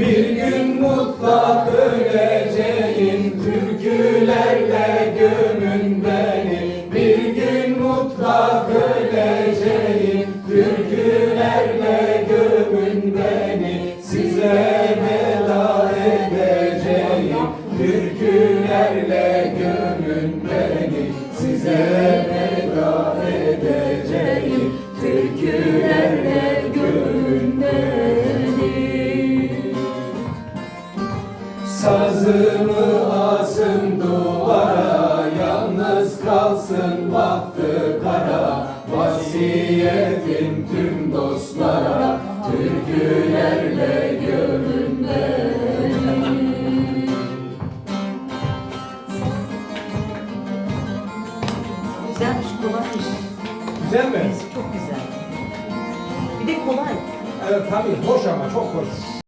Bir gün mutlak öleceğim Türkülerle gömün beni Bir gün mutlak öleceğim Türkülerle gömün beni Size veda edeceğim Türkülerle gömün beni Size Sazımı asın duvara Yalnız kalsın baktı kara Vasiyetim tüm dostlara Türkülerle gömün beni Güzelmiş, kolaymış. Güzel mi? Çok güzel. Bir de kolay. Evet tabii hoş ama çok hoş